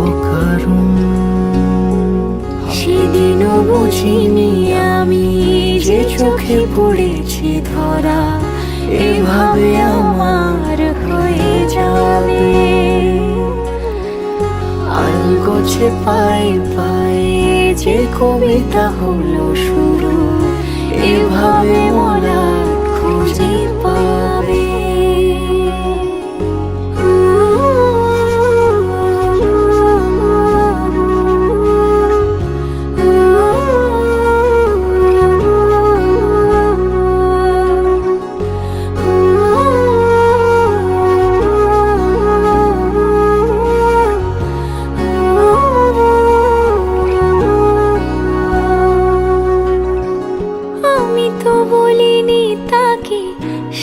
অকারণ। সেদিনও বুঝিনি আমি যে চোখে পড়েছি ধরা, এভাবে আমার হয়ে যাবে। আলগোছে পায়ে পায়ে যে কবিতা হলো শুরু, এভাবে মোরা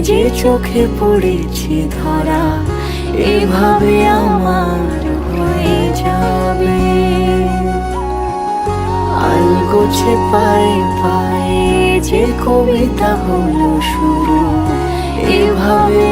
যে চোখে পড়েছি ধরা, এভাবে আমার হয়ে যাবে। আলগোছে পায়ে পায়ে যে কবিতা হলো শুরু, এভাবে